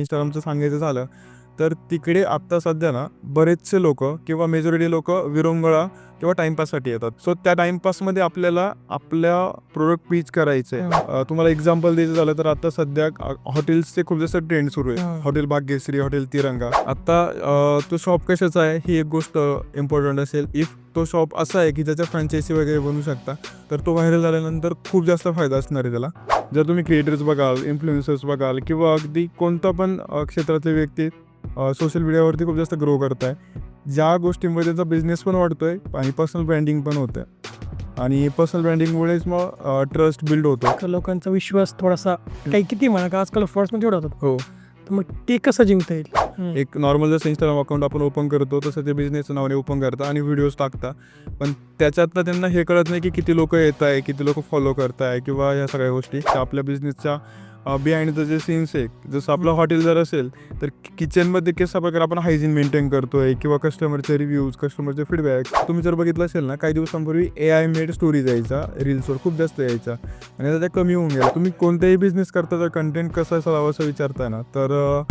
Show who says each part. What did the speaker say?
Speaker 1: इंस्टाग्रामचं सांगायचं झालं तर तिकडे आत्ता सध्या ना बरेचसे लोक किंवा मेजॉरिटी लोक विरंगुळा किंवा टाइमपाससाठी येतात. सो त्या टाइमपासमध्ये आपल्याला आपल्या प्रोडक्ट पीच करायचे
Speaker 2: हं.
Speaker 1: तुम्हाला एक्झाम्पल द्यायचं झालं तर आता सध्या हॉटेल्सचे खूप जास्त ट्रेंड सुरू आहे. हॉटेल भाग्यश्री हॉटेल तिरंगा आता तो शॉप कशाचा आहे ही एक गोष्ट इम्पॉर्टंट असेल. इफ तो शॉप असा आहे की ज्याच्या फ्रँचायसी वगैरे बनवू शकता तर तो व्हायरल झाल्यानंतर खूप जास्त फायदा असणार आहे त्याला. जर तुम्ही क्रिएटर्स बघाल इन्फ्लुएन्सर्स बघाल किंवा अगदी कोणता पण क्षेत्रातले व्यक्ती सोशल मीडियावरती खूप जास्त ग्रो करत आहे ज्या गोष्टींमध्ये त्यांचा बिझनेस पण वाढतोय आणि पर्सनल ब्रँडिंग पण होतं आणि पर्सनल ब्रँडिंगमुळेच मग ट्रस्ट बिल्ड होतो.
Speaker 2: लोकांचा विश्वास थोडासा काही किती म्हणा का आजकाल फ्रॉड्समध्ये होतात.
Speaker 1: हो.
Speaker 2: मग ते कसं जिंकता येईल?
Speaker 1: एक नॉर्मल जसं इंस्टाग्राम अकाउंट आपण ओपन करतो तसं ते बिझनेसचं नावाने ओपन करता आणि व्हिडिओज टाकता. पण त्याच्यातनं त्यांना हे कळत नाही की किती लोक येत आहे किती लोक फॉलो करताय किंवा ह्या सगळ्या गोष्टी. आपल्या बिझनेसच्या बिहाइंडचं जे सीन्स आहे. जसं आपलं हॉटेल जर असेल तर किचनमध्ये कशा प्रकारे आपण हायजीन मेंटेन करतोय किंवा कस्टमरचे रिव्ह्यूज कस्टमरचे फीडबॅक तुम्ही जर बघितलं असेल ना काही दिवसांपूर्वी ए आय मेड स्टोरीज यायचा रील्सवर खूप जास्त यायचा. आणि आता त्या कमी होऊन गेल्या. तुम्ही कोणताही बिझनेस करता तर कंटेंट कसं असावं असं विचारताय ना तर